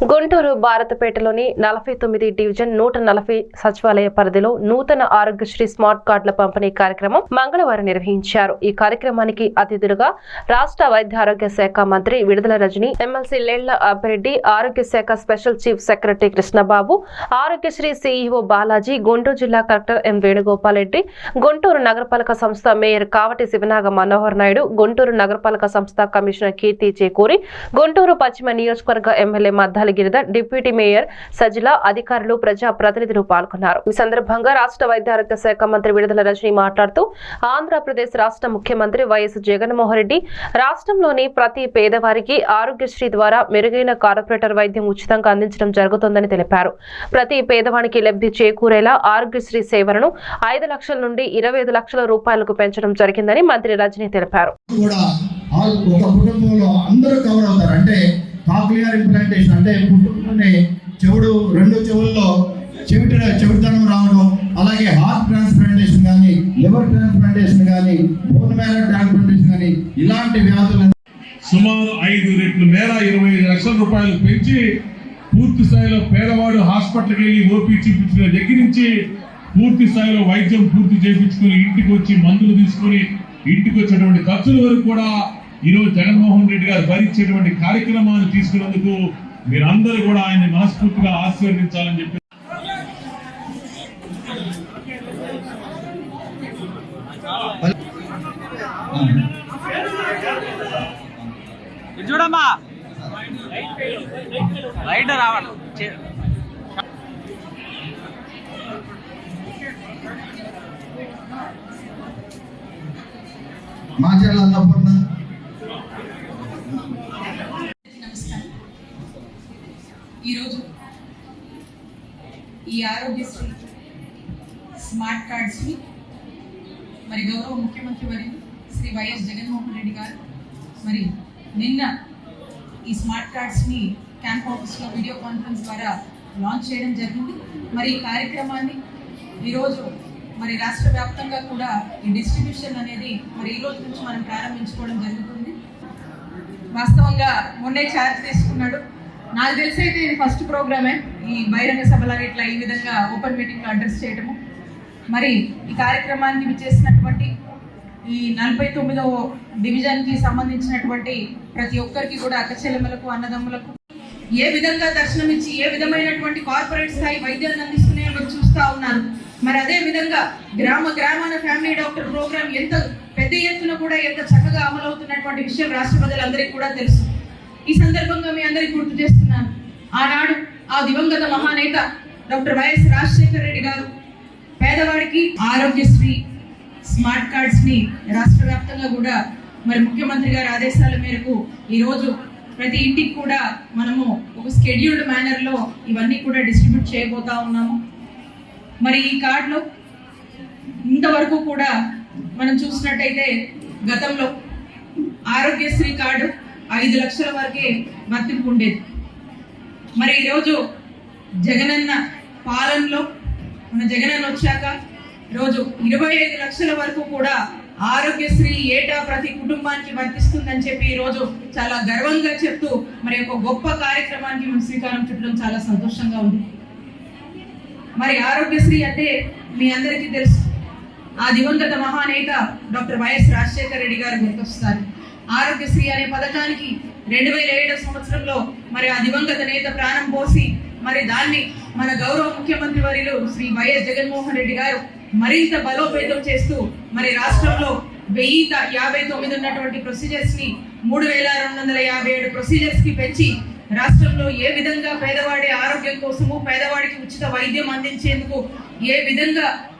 గుంటూరు భారతపేటలోని నలభై తొమ్మిది డివిజన్ నూట నలభై సచివాలయ పరిధిలో నూతన ఆరోగ్యశ్రీ స్మార్ట్ కార్డుల పంపిణీ కార్యక్రమం మంగళవారం నిర్వహించారు. ఈ కార్యక్రమానికి అతిథులుగా రాష్ట్ర వైద్య ఆరోగ్య శాఖ మంత్రి విడుదల రజని ఎమ్మెల్సీ లేళ్ళ అబ్బిరెడ్డి ఆరోగ్య శాఖ special chief secretary Krishnababu Arogyasri CEO Balaji Guntur జిల్లా కలెక్టర్ ఎం వేణుగోపాల్ రెడ్డి గుంటూరు నగరపాలక సంస్థ మేయర్ కావటి శివనాగ మనోహర్ నాయుడు గుంటూరు నగరపాలక సంస్థ కమిషనర్ కీర్తి చేకూరి గుంటూరు పశ్చిమ నియోజకవర్గ ఎమ్మెల్యే మధ్య మద్దాలి గిరిధర్ డిప్యూటీ మేయర్ సజిల అధికారులు ప్రజా ప్రతినిధులు పాల్గొన్నారు. ఈ సందర్భంగా రాష్ట్ర వైద్యారోగ్య శాఖ మంత్రి విడుదల రజని మాట్లాడుతూ ఆంధ్రప్రదేశ్ రాష్ట్ర ముఖ్యమంత్రి వైఎస్ జగన్మోహన్ రెడ్డి రాష్ట్రంలోని ప్రతి పేదవారికి ఆరోగ్యశ్రీ ద్వారా మెరుగైన కార్పొరేటర్ వైద్యం ఉచితంగా అందించడం జరుగుతోందని తెలిపారు. ప్రతి పేదవానికి లబ్ధి చేకూరేలా ఆరోగ్యశ్రీ సేవలను ఐదు లక్షల నుండి ఇరవై ఐదు లక్షల రూపాయలకు పెంచడం జరిగిందని మంత్రి రజని తెలిపారు. గారి ఇంప్లాంటేషన్ అంటే పుట్టుకనే చెవుడు రెండు చెవుల్లో చెవిట చెవిటనం రావడం అలాగే హార్ట్ ట్రాన్స్ప్లాంటేషన్ కానీ లివర్ ట్రాన్స్ప్లాంటేషన్ కానీ బోన్ మేర ట్రాన్స్ప్లాంటేషన్ కానీ ఇలాంటి వ్యాధులు సుమారు ఐదు రెట్లు మేర ఇరవై ఐదు లక్షల రూపాయలు పెంచి పూర్తి స్థాయిలో పేదవాడు హాస్పిటల్కి వెళ్ళి ఓపీ చూపించిన దగ్గర నుంచి పూర్తి స్థాయిలో వైద్యం పూర్తి చేయించుకొని ఇంటికి వచ్చి మందులు తీసుకొని ఇంటికి వచ్చేటువంటి ఖర్చుల వరకు కూడా ఈరోజు జగన్మోహన్ రెడ్డి గారు భరించేటువంటి కార్యక్రమాన్ని తీసుకున్నందుకు మీరందరూ కూడా ఆయన్ని మనస్ఫూర్తిగా ఆశీర్వదించాలని చెప్పి చూడమ్మా. రైట్ రావాలి. చే- ఈరోజు ఈ ఆరోగ్యశ్రీ స్మార్ట్ కార్డ్స్ని మరి గౌరవ ముఖ్యమంత్రి వారి శ్రీ వైఎస్ జగన్మోహన్ రెడ్డి గారు మరి నిన్న ఈ స్మార్ట్ కార్డ్స్ని క్యాంప్ ఆఫీస్లో వీడియో కాన్ఫరెన్స్ ద్వారా లాంచ్ చేయడం జరిగింది. మరి ఈ కార్యక్రమాన్ని ఈరోజు మరి రాష్ట్ర వ్యాప్తంగా కూడా ఈ డిస్ట్రిబ్యూషన్ అనేది మరి ఈ రోజు నుంచి మనం ప్రారంభించుకోవడం జరుగుతుంది. వాస్తవంగా మొన్నే ఛార్జ్ తీసుకున్నాడు. నాకు తెలిసి అయితే ఇది ఫస్ట్ ప్రోగ్రామే ఈ బహిరంగ సభలో ఇట్లా ఈ విధంగా ఓపెన్ మీటింగ్లో అడ్రస్ చేయటము. మరి ఈ కార్యక్రమానికి చేసినటువంటి ఈ నలభై తొమ్మిదవ డివిజన్కి సంబంధించినటువంటి ప్రతి ఒక్కరికి కూడా అక్కచెల్లెమ్మలకు అన్నదమ్ములకు ఏ విధంగా దర్శనం ఇచ్చి ఏ విధమైనటువంటి కార్పొరేట్ స్థాయి వైద్యాన్ని అందిస్తున్నాయో మీరు చూస్తూ ఉన్నారు. మరి అదే విధంగా గ్రామ గ్రామాన ఫ్యామిలీ డాక్టర్ ప్రోగ్రామ్ ఎంత పెద్ద ఎత్తున కూడా ఎంత చక్కగా అమలవుతున్నటువంటి విషయం రాష్ట్ర ప్రజలందరికీ కూడా తెలుసు. ఈ సందర్భంగా మీ అందరికీ గుర్తు చేస్తున్నాను. ఆనాడు ఆ దివంగత మహానేత డాక్టర్ వైఎస్ రాజశేఖర రెడ్డి గారు పేదవాడికి ఆరోగ్యశ్రీ స్మార్ట్ కార్డ్స్ని రాష్ట్ర వ్యాప్తంగా కూడా మరి ముఖ్యమంత్రి గారి ఆదేశాల మేరకు ఈరోజు ప్రతి ఇంటికి కూడా మనము ఒక స్కెడ్యూల్డ్ మేనర్లో ఇవన్నీ కూడా డిస్ట్రిబ్యూట్ చేయబోతా ఉన్నాము. మరి ఈ కార్డులో ఇంతవరకు కూడా మనం చూసినట్టయితే గతంలో ఆరోగ్యశ్రీ కార్డు ఐదు లక్షల వరకే వర్తింపు ఉండేది మరి ఈరోజు జగనన్న పాలనలో మన జగనన్న వచ్చాక రోజు ఇరవై ఐదు లక్షల వరకు కూడా ఆరోగ్యశ్రీ ఏటా ప్రతి కుటుంబానికి వర్తిస్తుందని చెప్పి ఈ రోజు చాలా గర్వంగా చెప్తూ మరి ఒక గొప్ప కార్యక్రమానికి మేము శ్రీకారం చుట్టడం చాలా సంతోషంగా ఉంది. మరి ఆరోగ్యశ్రీ అంటే మీ అందరికీ తెలుసు. ఆ దివంగత మహానేత డాక్టర్ వైఎస్ రాజశేఖర రెడ్డి గారు గుర్తొస్తారు. ఆరోగ్యశ్రీ అనే పథకానికి రెండు వేల ఏడవ సంవత్సరంలో మరి ఆ దివంగత నేత ప్రాణం పోసి మరి దాన్ని మన గౌరవ ముఖ్యమంత్రి వర్యులు శ్రీ వైఎస్ జగన్మోహన్ రెడ్డి గారు మరింత బలోపేతం చేస్తూ మరి రాష్ట్రంలో వెయ్యి యాభై తొమ్మిది ఉన్నటువంటి ప్రొసీజర్స్ని మూడు వేల రెండు వందల యాభై ఏడు ప్రొసీజర్స్కి పెంచి రాష్ట్రంలో ఏ విధంగా పేదవాడి ఆరోగ్యం కోసము పేదవాడికి ఉచిత వైద్యం అందించేందుకు ఏ విధంగా